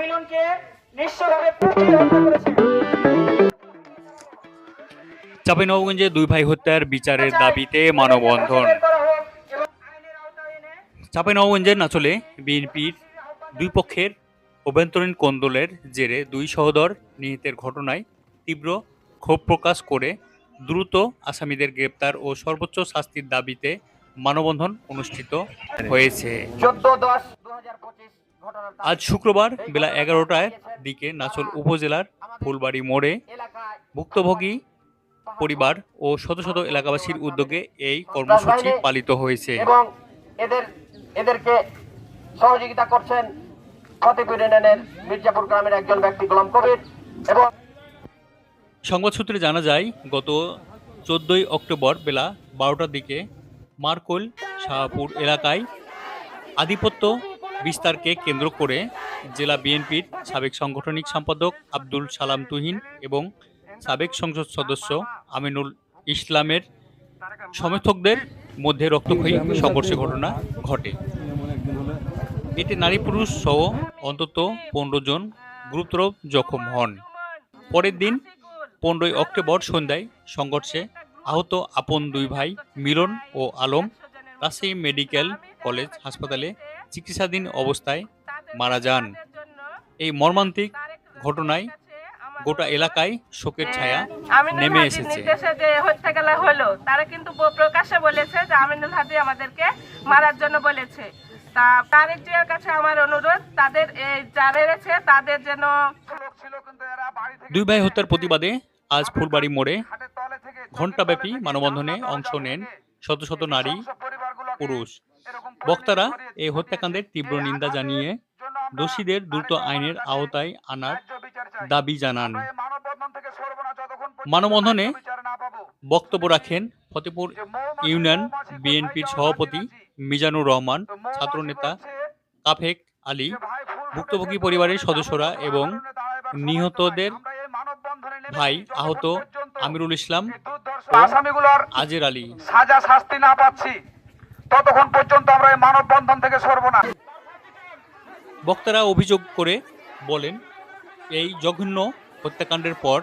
মিলনকে নিঃস্বভাবে পুড়িয়ে হত্যা করেছে। চাঁপাইনবাবগঞ্জে দুই ভাই হত্যার বিচারের দাবিতে মানববন্ধন। চাঁপাইনবাবগঞ্জের নাচলে বিএনপির দুই পক্ষের অভ্যন্তরীণ কোন্দলের জেরে দুই সহদর নিহতের ঘটনায় তীব্র ক্ষোভ প্রকাশ করে দ্রুত আসামিদের গ্রেপ্তার ও সর্বোচ্চ শাস্তির দাবিতে মানববন্ধন অনুষ্ঠিত হয়েছে। চোদ্দ দশ দু আজ শুক্রবার বেলা এগারোটার দিকে নাচল উপজেলার ফুলবাড়ি মোড়ে ভুক্তভোগী পরিবার ও শত শত এলাকাবাসীর উদ্যোগে এই কর্মসূচি পালিত হয়েছে। এবং এদের এদেরকে সহযোগিতা করছেন ফতেপুর ইউনিয়নের মির্জাপুর গ্রামের একজন ব্যক্তি গোলাম কবির এবং সংবাদ সূত্রে জানা যায় গত চোদ্দই অক্টোবর বেলা বারোটার দিকে মারকোল শাহপুর এলাকায় আধিপত্য বিস্তারকে কেন্দ্র করে জেলা বিএনপির সাবেক সাংগঠনিক সম্পাদক আব্দুল সালাম তুহিন এবং সাবেক সংসদ সদস্য আমিনুল ইসলামের সমর্থকদের মধ্যে রক্তক্ষয়ী সংঘর্ষের ঘটনা ঘটে। এতে নারী পুরুষ সহ অন্তত পনেরো জন গুরুতর জখম হন। পরের দিন পনেরোই অক্টোবর সন্ধ্যায় সংঘর্ষে আহত আপন দুই ভাই মিলন ও আলম রাজশাহী মেডিকেল কলেজ হাসপাতালে চিকিৎসাধীন অবস্থায় মারা যান। এই মর্মান্তিক ঘটনায় গোটা এলাকায় শোকের ছায়া আমিনুল নেমে এসেছে। যে হত্যাকালা হলো তারা কিন্তু প্রকাশ্যে বলেছে যে আমিনুল হাদি আমাদেরকে মারার জন্য বলেছে। তা তারেক জিয়ার কাছে আমার অনুরোধ তাদের এই যা মেরেছে তাদের যেন দুই ভাই হত্যার প্রতিবাদে আজ ফুলবাড়ি মোড়ে ঘণ্টাব্যাপী মানববন্ধনে অংশ নেন শত শত নারী পুরুষ। বক্তারা এই হত্যাকাণ্ডের তীব্র নিন্দা জানিয়ে দোষীদের দ্রুত আইনের আওতায় আনার দাবি জানান। মানববন্ধনে বক্তব্য রাখেন ফতেপুর ইউনিয়ন বিএনপির সভাপতি মিজানুর রহমান ছাত্রনেতা কাফেক আলী ভুক্তভোগী পরিবারের সদস্যরা এবং নিহতদের ভাই আহত আমিরুল ইসলাম আসামিগুলোর আজের আলী। সাজা শাস্তি না পাচ্ছি। ততক্ষণ পর্যন্ত আমরা এই মানববন্ধন থেকে সরব না। বক্তারা অভিযোগ করে বলেন এই জঘন্য হত্যাকাণ্ডের পর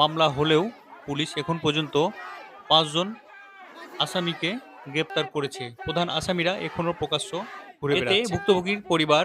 মামলা হলেও পুলিশ এখন পর্যন্ত পাঁচজন আসামিকে গ্রেপ্তার করেছে। প্রধান আসামিরা এখনও প্রকাশ্য ঘুরে বেড়াচ্ছে। ভুক্তভোগীর পরিবার